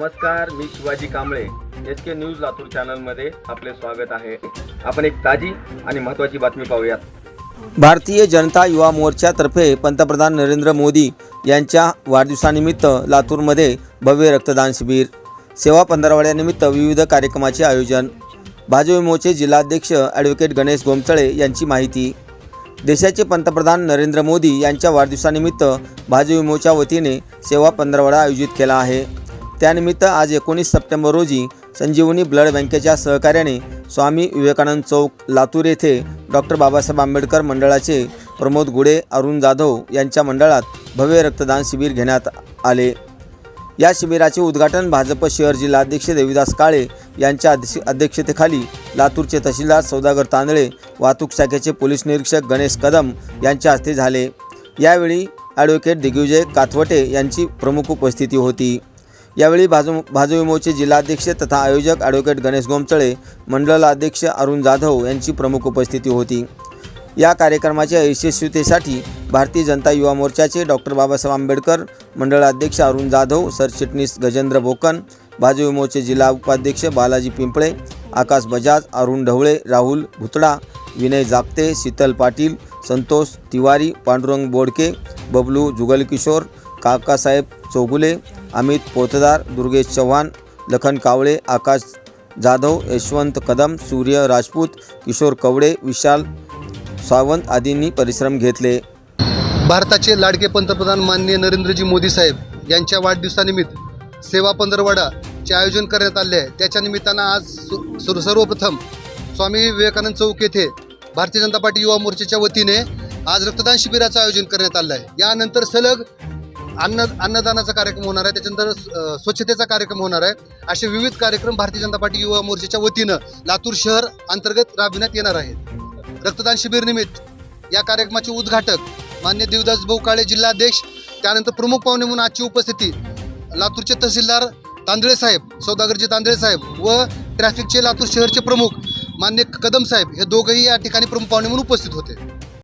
नमस्कार V Shivaji Kamble. H K news Latur चॅनलमध्ये आपले स्वागत आहे. आपण एक ताजी आणि महत्त्वाची बातमी पाहूयात. भारतीय जनता युवा मोर्चातर्फे पंतप्रधान नरेंद्र मोदी यांच्या वाढदिवसानिमित्त लातूरमध्ये भव्य रक्तदान शिबिर. सेवा पंधरवड्यानिमित्त विविध कार्यक्रमाचे आयोजन. भाजविमोचे जिल्हाध्यक्ष ॲडव्होकेट गणेश गोमचळे यांची माहिती. देशाचे पंतप्रधान नरेंद्र मोदी यांच्या वाढदिवसानिमित्त भाजविमोच्या वतीने सेवा पंधरवडा आयोजित केला आहे. त्यानिमित्त आज एकोणीस सप्टेंबर रोजी संजीवनी ब्लड बँकेच्या सहकार्याने स्वामी विवेकानंद चौक लातूर येथे डॉक्टर बाबासाहेब आंबेडकर मंडळाचे प्रमोद गुडे अरुण जाधव यांच्या मंडळात भव्य रक्तदान शिबिर घेण्यात आले. या शिबिराचे उद्घाटन भाजप शहर जिल्हाध्यक्ष देविदास काळे यांच्या अध्यक्ष अध्यक्षतेखाली लातूरचे तहसीलदार सौदागर तांदळे वाहतूक शाखेचे पोलीस निरीक्षक गणेश कदम यांच्या हस्ते झाले. यावेळी ॲडव्होकेट दिग्विजय काथवटे यांची प्रमुख उपस्थिती होती. यावेळी भाजप भाजू विमोचे जिल्हाध्यक्ष तथा आयोजक ॲडव्होकेट गणेश गोमचळे मंडलाध्यक्ष अरुण जाधव यांची प्रमुख उपस्थिती होती. या कार्यक्रमाच्या यशस्वीतेसाठी भारतीय जनता युवा मोर्चाचे डॉक्टर बाबासाहेब आंबेडकर मंडळाध्यक्ष अरुण जाधव सरचिटणीस गजेंद्र बोकन भाजप विमोचे जिल्हा उपाध्यक्ष बालाजी पिंपळे आकाश बजाज अरुण ढवळे राहुल भुतडा विनय जापते शीतल पाटील संतोष तिवारी पांडुरंग बोडके बबलू जुगलकिशोर काकासाहेब चौगुले अमित पोतदार दुर्गेश चव्हाण लखन कावळे आकाश जाधव यशवंत कदम सूर्य राजपूत किशोर कवडे विशाल सावंत आदींनी परिश्रम घेतले. भारताचे लाडके पंतप्रधान माननीय नरेंद्रजी मोदी साहेब यांच्या वाढदिवसानिमित्त सेवा पंधरवडाचे आयोजन करण्यात आले आहे. त्याच्या निमित्तानं आज सु- सर्वप्रथम स्वामी विवेकानंद चौक येथे भारतीय जनता पार्टी युवा मोर्चाच्या वतीने आज रक्तदान शिबिराचं आयोजन करण्यात आलं आहे. यानंतर सलग अन्न अन्नदानाचा कार्यक्रम होणार आहे त्याच्यानंतर स्वच्छतेचा कार्यक्रम होणार आहे. असे विविध कार्यक्रम भारतीय जनता पार्टी युवा मोर्चाच्या वतीनं लातूर शहर अंतर्गत राबविण्यात येणार आहेत. रक्तदान शिबिर निमित्त या कार्यक्रमाचे उद्घाटक मान्य देवदास भाऊ काळे जिल्हाध्यक्ष त्यानंतर प्रमुख पाहुणे म्हणून आजची उपस्थिती लातूरचे तहसीलदार तांदळे साहेब सौदागरजी तांदळे साहेब व ट्रॅफिकचे लातूर शहरचे प्रमुख मान्य कदम साहेब हे दोघंही या ठिकाणी प्रमुख पाहुणे म्हणून उपस्थित होते.